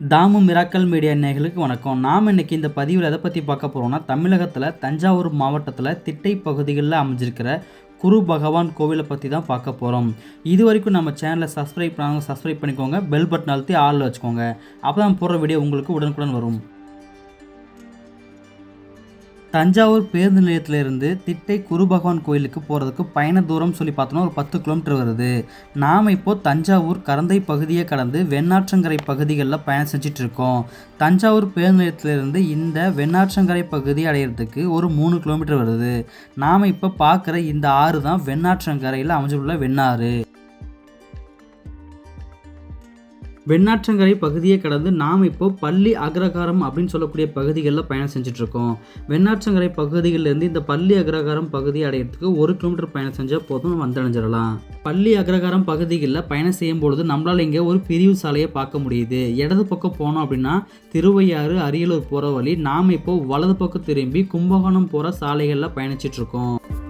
Damu miracle media நேர்களுக்கு வணக்கம். நாம் இன்னைக்கு இந்த பதிவில் எதை பற்றி பார்க்க போகிறோம்னா தமிழகத்தில் தஞ்சாவூர் மாவட்டத்தில் திட்டை பகுதிகளில் அமைஞ்சிருக்கிற குரு பகவான் கோவிலை பற்றி தான் பார்க்க போகிறோம் இது வரைக்கும் நம்ம சேனலை சப்ஸ்கிரைப் பண்ணாங்க சப்ஸ்கிரைப் பண்ணிக்கோங்க பெல் பட்டன் அழுத்தி ஆளில் வச்சுக்கோங்க. அப்போ தான் போடுற வீடியோ உங்களுக்கு உடனுக்குடன் வரும். தஞ்சாவூர் பேருந்து நிலையத்திலிருந்து திட்டை குரு பகவான் கோயிலுக்கு போகிறதுக்கு பயண தூரம் சொல்லி பார்த்தோன்னா ஒரு பத்து கிலோமீட்டர் வருது. நாம் இப்போது தஞ்சாவூர் கரந்தை பகுதியை கடந்து வெண்ணாற்றங்கரை பகுதிகளில் பயணம் செஞ்சுட்டு இருக்கோம். தஞ்சாவூர் பேருந்து நிலையத்திலிருந்து இந்த வெண்ணாற்றங்கரை பகுதி அடையிறதுக்கு ஒரு மூணு கிலோமீட்டர் வருது. நாம் இப்போ பார்க்குற இந்த ஆறு தான் வெண்ணாற்றங்கரையில் அமைஞ்சுள்ள வெண்ணாறு. வெண்ணாற்றங்கரை பகுதியை கடந்து நாம் இப்போ பள்ளி அக்ரகாரம் அப்படின்னு சொல்லக்கூடிய பகுதிகளில் பயணம் செஞ்சுட்டு வெண்ணாற்றங்கரை பகுதியிலேருந்து இந்த பள்ளி அக்ரகாரம் பகுதி அடையிறதுக்கு ஒரு கிலோமீட்டர் பயணம் செஞ்சால் போதும் வந்தடைஞ்சிடலாம். பள்ளி அக்ரகாரம் பகுதிகளில் பயணம் செய்யும் பொழுது நம்மளால் இங்கே ஒரு பிரிவு சாலையை பார்க்க முடியுது. இடது பக்கம் போனோம் அப்படின்னா திருவையாறு அரியலூர் போகிற வழி நாம் இப்போ வலது பக்கம் திரும்பி கும்பகோணம் போகிற சாலைகளில் பயணிச்சிட்டு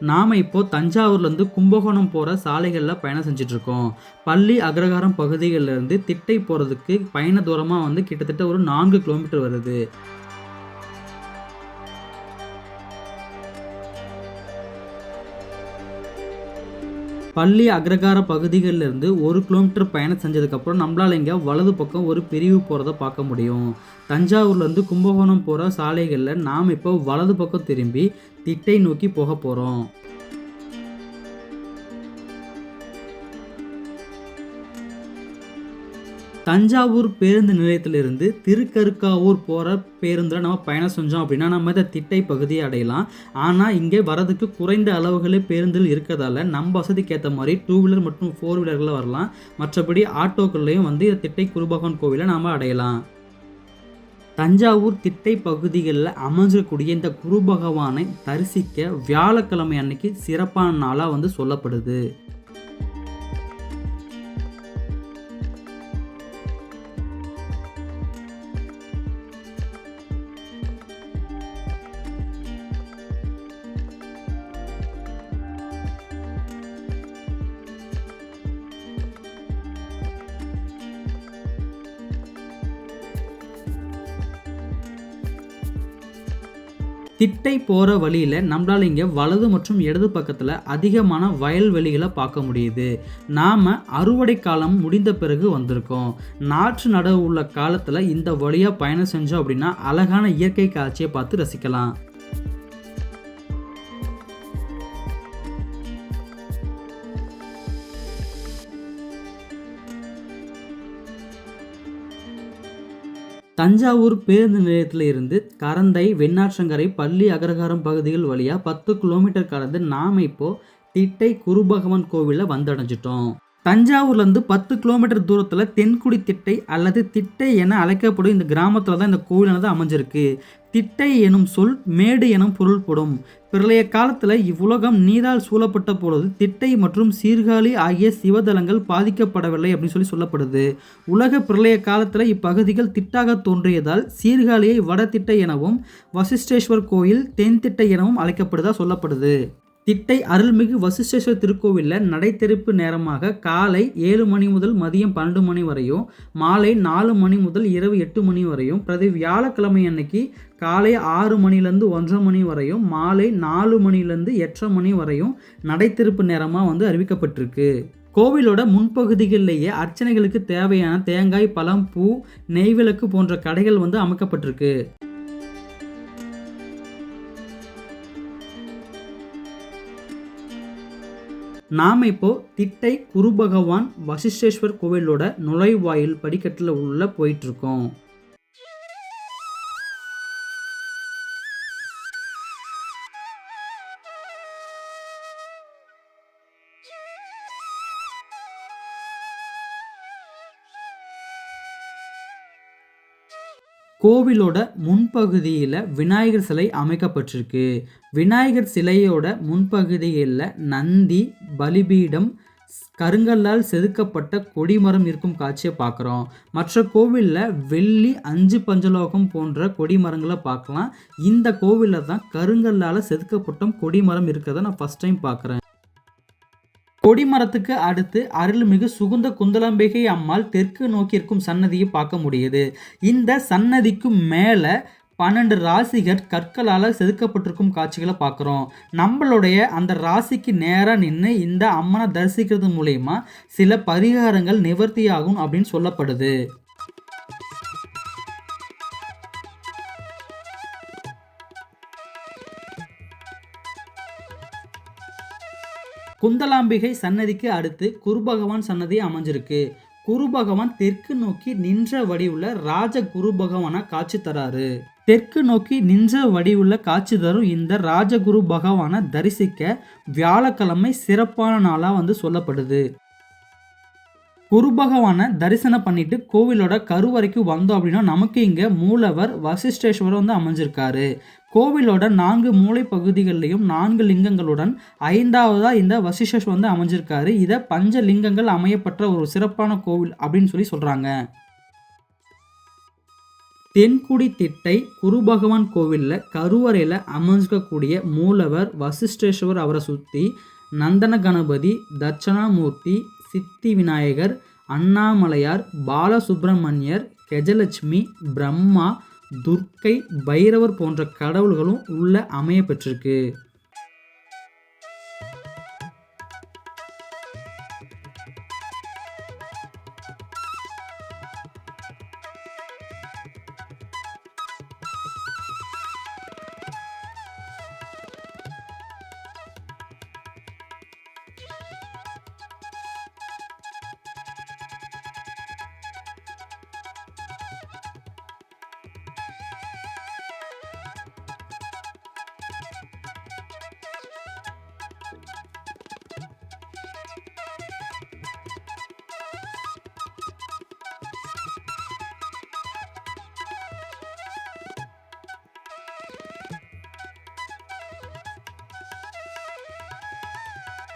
நாம் இப்போது தஞ்சாவூர்லேருந்து கும்பகோணம் போகிற சாலைகளில் பயணம் செஞ்சிட்ருக்கோம். பள்ளி அக்ரகாரம் பகுதிகளிலேருந்து திட்டை போகிறதுக்கு பயண தூரமாக வந்து கிட்டத்தட்ட ஒரு நான்கு கிலோமீட்டர் வருது. பள்ளி அக்ரகார பகுதிகளிலிருந்து ஒரு கிலோமீட்டர் பயணம் செஞ்சதுக்கப்புறம் நம்மளால் இங்கே வலது பக்கம் ஒரு பிரிவு போகிறத பார்க்க முடியும். தஞ்சாவூர்லேருந்து கும்பகோணம் போகிற சாலைகளில் நாம் இப்போ வலது பக்கம் திரும்பி திட்டை நோக்கி போக போகிறோம் தஞ்சாவூர் பேருந்து நிலையத்திலிருந்து திருக்கருக்காவூர் போகிற பேருந்தில் நம்ம பயணம் செஞ்சோம் அப்படின்னா நம்ம இந்த திட்டை பகுதியை அடையலாம். ஆனால் இங்கே வரதுக்கு குறைந்த அளவுகளே பேருந்தில் இருக்கிறதால நம்ம வசதிக்கு ஏற்ற மாதிரி டூ வீலர் மற்றும் ஃபோர் வீலரில் வரலாம். மற்றபடி ஆட்டோக்கள்லையும் வந்து இந்த திட்டை குருபகவான் கோவிலை நாம் அடையலாம். தஞ்சாவூர் திட்டை பகுதிகளில் அமைஞ்சிருக்கக்கூடிய இந்த குரு பகவானை தரிசிக்க வியாழக்கிழமை அன்னைக்கு சிறப்பான நாளாக வந்து சொல்லப்படுது. திட்டை போகிற வழியில் நம்மளால் இங்கே வலது மற்றும் இடது பக்கத்தில் அதிகமான வயல்வெளிகளை பார்க்க முடியுது. நாம் அறுவடை காலம் முடிந்த பிறகு வந்திருக்கோம். நாற்று நடவு உள்ள காலத்தில் இந்த வழியாக பயணம் செஞ்சோம் அப்படின்னா அழகான இயற்கை காட்சியை பார்த்து ரசிக்கலாம். தஞ்சாவூர் பேருந்து நிலையத்தில் இருந்து கரந்தை வெண்ணாற்றங்கரை பள்ளி அகரகாரம் பகுதிகள் வழியாக பத்து கிலோமீட்டர் கடந்து நாம் இப்போது திட்டை குருபகவான் கோவிலில் வந்தடைஞ்சிட்டோம். தஞ்சாவூர்லேருந்து பத்து கிலோமீட்டர் தூரத்தில் தென்குடி திட்டை அல்லது திட்டை என அழைக்கப்படும் இந்த கிராமத்தில் தான் இந்த கோவிலானது அமைஞ்சிருக்கு. திட்டை எனும் சொல் மேடு எனும் பொருள்படும். பிரளைய காலத்தில் இவ்வுலகம் நீரால் சூழப்பட்ட பொழுது திட்டை மற்றும் சீர்காழி ஆகிய சிவதலங்கள் பாதிக்கப்படவில்லை அப்படின்னு சொல்லி சொல்லப்படுது. உலக பிரளைய காலத்தில் இப்பகுதிகள் திட்டாக தோன்றியதால் சீர்காழியை வடதிட்டை எனவும் வசிஷ்டேஸ்வர் கோயில் தென் திட்டை எனவும் அழைக்கப்படுதா சொல்லப்படுது. திட்டை அருள்மிகு வசிஷ்டேஸ்வர் திருக்கோவிலில் நடைத்தெரிப்பு நேரமாக காலை ஏழு மணி முதல் மதியம் பன்னெண்டு மணி வரையும் மாலை நாலு மணி முதல் இரவு எட்டு மணி வரையும் பிரதி வியாழக்கிழமை அன்னைக்கு காலை ஆறு மணிலேருந்து ஒன்றரை மணி வரையும் மாலை நாலு மணிலேருந்து எட்டரை மணி வரையும் நடைத்திருப்பு நேரமாக வந்து அறிவிக்கப்பட்டிருக்கு. கோவிலோட முன்பகுதிகளிலேயே அர்ச்சனைகளுக்கு தேவையான தேங்காய் பழம் பூ நெய்விளக்கு போன்ற கடைகள் வந்து அமைக்கப்பட்டிருக்கு. நாம் இப்போ திட்டை குரு பகவான் வசிஷ்டேஸ்வர் கோவிலோட நுழைவாயில் படிக்கட்டில் உள்ள போயிட்டு கோவிலோட முன்பகுதியில் விநாயகர் சிலை அமைக்கப்பட்டிருக்கு. விநாயகர் சிலையோட முன்பகுதியில் நந்தி பலிபீடம் கருங்கல்லால் செதுக்கப்பட்ட கொடிமரம் இருக்கும் காட்சியை பார்க்குறோம். மற்ற கோவிலில் வெள்ளி அஞ்சு பஞ்சலோகம் போன்ற கொடிமரங்களை பார்க்கலாம். இந்த கோவிலில் தான் கருங்கல்லால் செதுக்கப்பட்ட கொடிமரம் இருக்கிறத நான் ஃபஸ்ட் டைம் பார்க்குறேன். கொடிமரத்துக்கு அடுத்து அருள்மிகு சுகுந்த குந்தலாம்பிகை அம்மாள் தெற்கு நோக்கிற்கும் சன்னதியை பார்க்க முடியுது. இந்த சன்னதிக்கு மேலே பன்னெண்டு ராசிகர் கற்களால் செதுக்கப்பட்டிருக்கும் காட்சிகளை பார்க்குறோம். நம்மளுடைய அந்த ராசிக்கு நேராக நின்று இந்த அம்மனை தரிசிக்கிறது மூலயமா சில பரிகாரங்கள் நிவர்த்தியாகும் அப்படின்னு சொல்லப்படுது. குந்தலாம்பிகை சன்னதிக்கு அடுத்து குருபகவான் சன்னதி அமைஞ்சிருக்கு. குரு பகவான் தெற்கு நோக்கி நின்ற வடிவுள்ள ராஜ குரு பகவானா காட்சி தராரு. தெற்கு நோக்கி நின்ற வடிவுள்ள காட்சி தரும் இந்த ராஜகுரு பகவானை தரிசிக்க வியாழக்கிழமை சிறப்பான நாளாக வந்து சொல்லப்படுது. குரு பகவானை தரிசனம் பண்ணிட்டு கோவிலோட கருவறைக்கு வந்தோம் அப்படின்னா நமக்கு இங்கே மூலவர் வசிஷ்டேஸ்வரர் வந்து அமைஞ்சிருக்காரு. கோவிலோட நான்கு மூளை பகுதிகளிலையும் நான்கு லிங்கங்களுடன் ஐந்தாவதா இந்த வசிஷஸ் வந்து அமைஞ்சிருக்காரு. இதை பஞ்ச லிங்கங்கள் அமையப்பட்ட ஒரு சிறப்பான கோவில் அப்படின்னு சொல்லி சொல்றாங்க. தென்குடி திட்டை குரு பகவான் கோவிலில் கருவறையில் அமைஞ்சிக்கக்கூடிய மூலவர் வசிஷ்டேஸ்வர் அவரை சுற்றி நந்தன கணபதி தட்சணாமூர்த்தி சித்தி விநாயகர் அண்ணாமலையார் பாலசுப்பிரமணியர் கெஜலட்சுமி பிரம்மா துர்க்கை பைரவர் போன்ற கடவுள்களும் உள்ள அமைய பெற்றிருக்கு.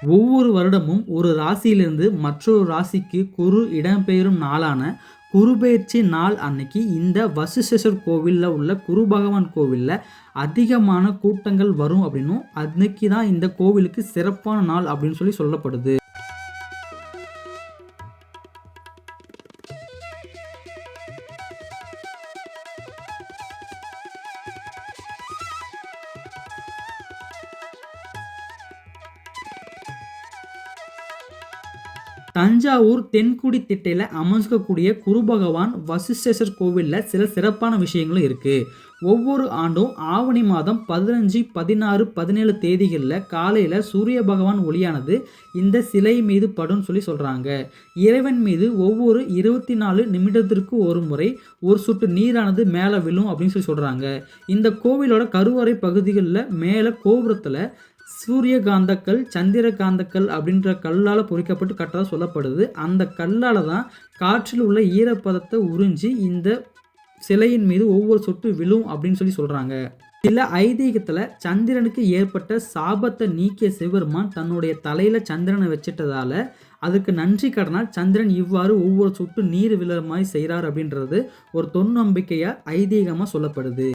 ஒவ்வொரு வருடமும் ஒரு ராசியிலிருந்து மற்றொரு ராசிக்கு குரு இடம்பெயரும் நாளான குருபெயர்ச்சி நாள் அன்னைக்கு இந்த வசிஷ்டேஸ்வர் கோவிலில் உள்ள குரு பகவான் கோவிலில் அதிகமான கூட்டங்கள் வரும் அப்படின்னும் அன்னைக்கு தான் இந்த கோவிலுக்கு சிறப்பான நாள் அப்படின்னு சொல்லி சொல்லப்படுது. தஞ்சாவூர் தென்குடி திட்டையில் அமைஞ்சிக்கக்கூடிய குரு பகவான் வசிஷ்டேஸ்வர் கோவிலில் சில சிறப்பான விஷயங்களும் இருக்குது ஒவ்வொரு ஆண்டும் ஆவணி மாதம் பதினஞ்சு பதினாறு பதினேழு தேதிகளில் காலையில் சூரிய பகவான் ஒளியானது இந்த சிலை மீது படும் சொல்லி சொல்கிறாங்க இறைவன் மீது ஒவ்வொரு இருபத்தி நாலு நிமிடத்திற்கு ஒரு முறை ஒரு சொட்டு நீரானது மேலே விழும் அப்படின்னு சொல்லி சொல்கிறாங்க இந்த கோவிலோட கருவறை பகுதிகளில் மேலே கோபுரத்தில் சூரியகாந்தக்கல் சந்திரகாந்தக்கல் அப்படின்ற கல்லால் பொறிக்கப்பட்டு கட்டதாக சொல்லப்படுது. அந்த கல்லால் தான் காற்றில் உள்ள ஈரப்பதத்தை உறிஞ்சி இந்த சிலையின் மீது ஒவ்வொரு சொட்டு விழும் அப்படின்னு சொல்லி சொல்கிறாங்க சில ஐதீகத்தில் சந்திரனுக்கு ஏற்பட்ட சாபத்தை நீக்கிய சிவருமான் தன்னுடைய தலையில் சந்திரனை வச்சிட்டதால அதுக்கு நன்றி கடனால் சந்திரன் இவ்வாறு ஒவ்வொரு சொட்டு நீர் விழுற மாதிரி செய்கிறார் அப்படின்றது ஒரு தொன்னம்பிக்கையாக ஐதீகமாக சொல்லப்படுது.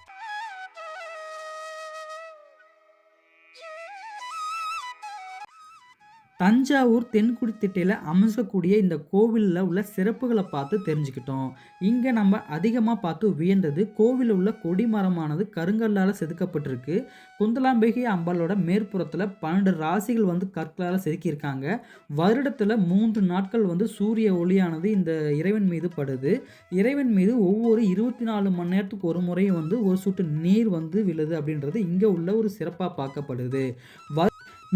தஞ்சாவூர் தென்குடித்திட்டையில் அமைக்கக்கூடிய இந்த கோவிலில் உள்ள சிறப்புகளை பார்த்து தெரிஞ்சுக்கிட்டோம். இங்கே நம்ம அதிகமாக பார்த்து வியந்தது கோவிலில் உள்ள கொடிமரமானது கருங்கல்லால் செதுக்கப்பட்டிருக்கு. குந்தலாம்பிகை அம்பாலோட மேற்புறத்தில் பன்னெண்டு ராசிகள் வந்து கற்களால் செதுக்கியிருக்காங்க. வருடத்தில் மூன்று நாட்கள் வந்து சூரிய ஒளியானது இந்த இறைவன் மீது படுது. இறைவன் மீது ஒவ்வொரு இருபத்தி நாலு மணி நேரத்துக்கு ஒரு முறையும் வந்து ஒரு சொட்டு நீர் வந்து விழுது அப்படின்றது இங்கே உள்ள ஒரு சிறப்பாக பார்க்கப்படுது.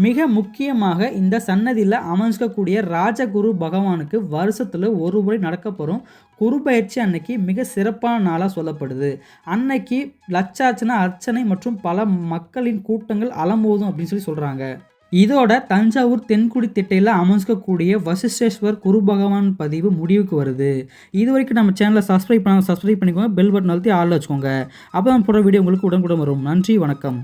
மிக முக்கியமாக இந்த சன்னதியில் அமைஞ்சிக்கக்கூடிய ராஜகுரு பகவானுக்கு வருஷத்தில் ஒரு முறை நடக்கப்போகிறோம் குரு பயிற்சி அன்னைக்கு மிக சிறப்பான நாளாக சொல்லப்படுது. அன்னைக்கு லட்சார்ச்சனை அர்ச்சனை மற்றும் பல மக்களின் கூட்டங்கள் அலம்போதும் அப்படின்னு சொல்லி சொல்கிறாங்க இதோட தஞ்சாவூர் தென்குடி திட்டையில் அமைஞ்சிக்கக்கூடிய வசிஷ்டேஸ்வர் குரு பகவான் பதிவு முடிவுக்கு வருது. இது வரைக்கும் நம்ம சேனலை சப்ஸ்கிரைப் பண்ணாமல் சப்ஸ்கிரைப் பண்ணிக்கோங்க பெல் பட்டன் அழுத்தி ஆளில் வச்சுக்கோங்க. அப்போ நம்ம போடுற வீடியோ உங்களுக்கு உடனுக்குடன் வரும். நன்றி வணக்கம்.